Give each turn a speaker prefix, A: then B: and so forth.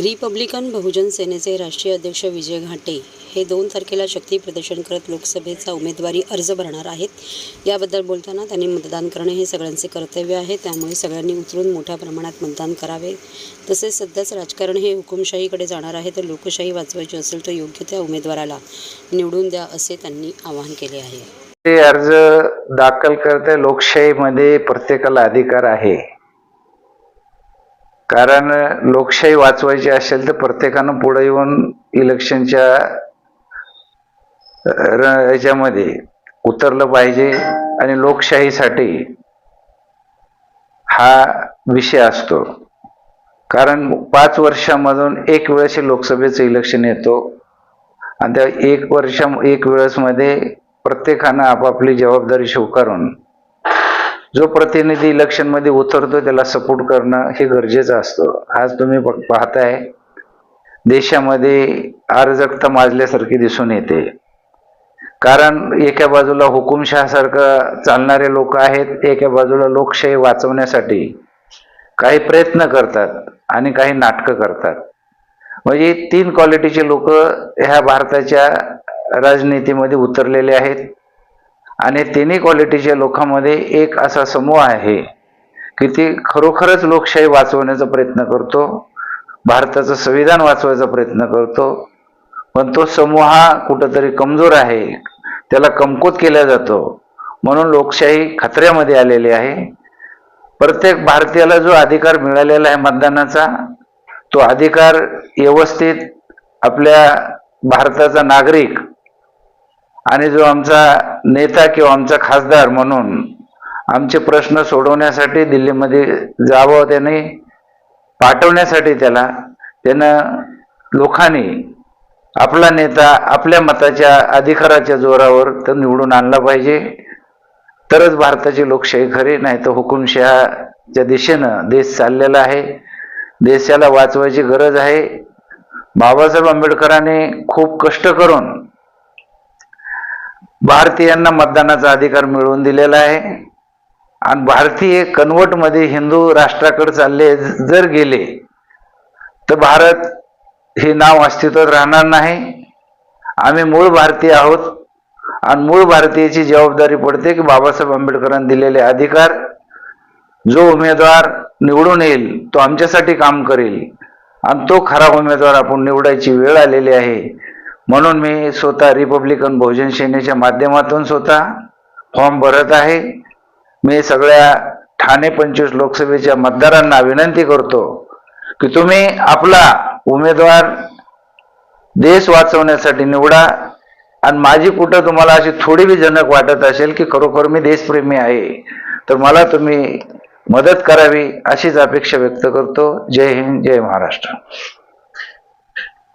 A: Republican बहुजन सेनेचे राष्ट्रीय अध्यक्ष विजय घाटे हे दोन तारखेला शक्ती प्रदर्शन करत लोकसभेचा उमेदवारी अर्ज भरणार आहेत. याबद्दल बोलताना त्यांनी मतदान करणे हे सगळ्यांचे कर्तव्य आहे. त्यामुळे सगळ्यांनी उतरून मोठ्या प्रमाणात मतदान करावे. तसेच सध्याच राजकारण हे हुकुमशाहीकडे जाणार आहे. तर लोकशाही वाचवायची असेल तर योग्य त्या उमेदवाराला निवडून द्या असे त्यांनी आवाहन केले आहे.
B: ते अर्ज दाखल करते. लोकशाहीमध्ये प्रत्येकाला अधिकार आहे. कारण लोकशाही वाचवायची असेल तर प्रत्येकानं पुढे येऊन इलेक्शनच्या याच्यामध्ये उतरलं पाहिजे आणि लोकशाहीसाठी हा विषय असतो. कारण पाच वर्षामधून एक वेळेस लोकसभेचं इलेक्शन येतो आणि त्या एक वर्ष एक वेळेसमध्ये प्रत्येकानं आपापली जबाबदारी स्वीकारून जो प्रतिनिधी इलेक्शनमध्ये उतरतो त्याला सपोर्ट करणं हे गरजेचं असतं. आज तुम्ही पाहताय देशामध्ये अराजकता माजल्यासारखी दिसून येते. कारण एका बाजूला हुकुमशहासारखं चालणारे लोक आहेत एका बाजूला लोकशाही वाचवण्यासाठी काही प्रयत्न करतात आणि काही नाटकं करतात. म्हणजे तीन क्वालिटीचे लोक ह्या भारताच्या राजनीतीमध्ये उतरलेले आहेत. आणि तिन्ही क्वालिटीच्या लोकांमध्ये एक असा समूह आहे की ती खरोखरच लोकशाही वाचवण्याचा प्रयत्न करतो भारताचं संविधान वाचवायचा प्रयत्न करतो पण तो समूह हा कुठंतरी कमजोर आहे त्याला कमकुत केला जातो. म्हणून लोकशाही खतऱ्यामध्ये आलेली आहे. प्रत्येक भारतीयाला जो अधिकार मिळालेला आहे मतदानाचा तो अधिकार व्यवस्थित आपल्या भारताचा नागरिक आणि जो आमचा नेता किंवा आमचा खासदार म्हणून आमचे प्रश्न सोडवण्यासाठी दिल्लीमध्ये जावं त्याने पाठवण्यासाठी त्याला त्यानं लोकांनी आपला नेता आपल्या मताच्या अधिकाराच्या जोरावर तर निवडून आणला पाहिजे. तरच भारताची लोकशाही खरी नाही तर हुकुमशहाच्या दिशेनं देश चाललेला आहे. देशाला वाचवायची गरज आहे. बाबासाहेब आंबेडकरांनी खूप कष्ट करून भारतीयांना मतदानाचा अधिकार मिळवून दिलेला आहे. आणि भारतीय कन्वर्टमध्ये हिंदू राष्ट्राकडे चालले जर गेले तर भारत हे नाव अस्तित्वात राहणार नाही. आम्ही मूळ भारतीय आहोत आणि मूळ भारतीयाची जबाबदारी पडते की बाबासाहेब आंबेडकरांनी दिलेले अधिकार. जो उमेदवार निवडून येईल तो आमच्यासाठी काम करेल आणि तो खरा उमेदवार आपण निवडायची वेळ आलेली आहे. म्हणून मी स्वतः रिपब्लिकन बहुजन सेनेच्या माध्यमातून स्वतः फॉर्म भरत आहे. मी सगळ्या ठाणे पंचवीस लोकसभेच्या मतदारांना विनंती करतो की तुम्ही आपला उमेदवार देश वाचवण्यासाठी निवडा आणि माझी कुठं तुम्हाला अशी थोडी बी जनक वाटत असेल की खरोखर मी देशप्रेमी आहे तर मला तुम्ही मदत करावी अशीच अपेक्षा व्यक्त करतो. जय हिंद जय महाराष्ट्र.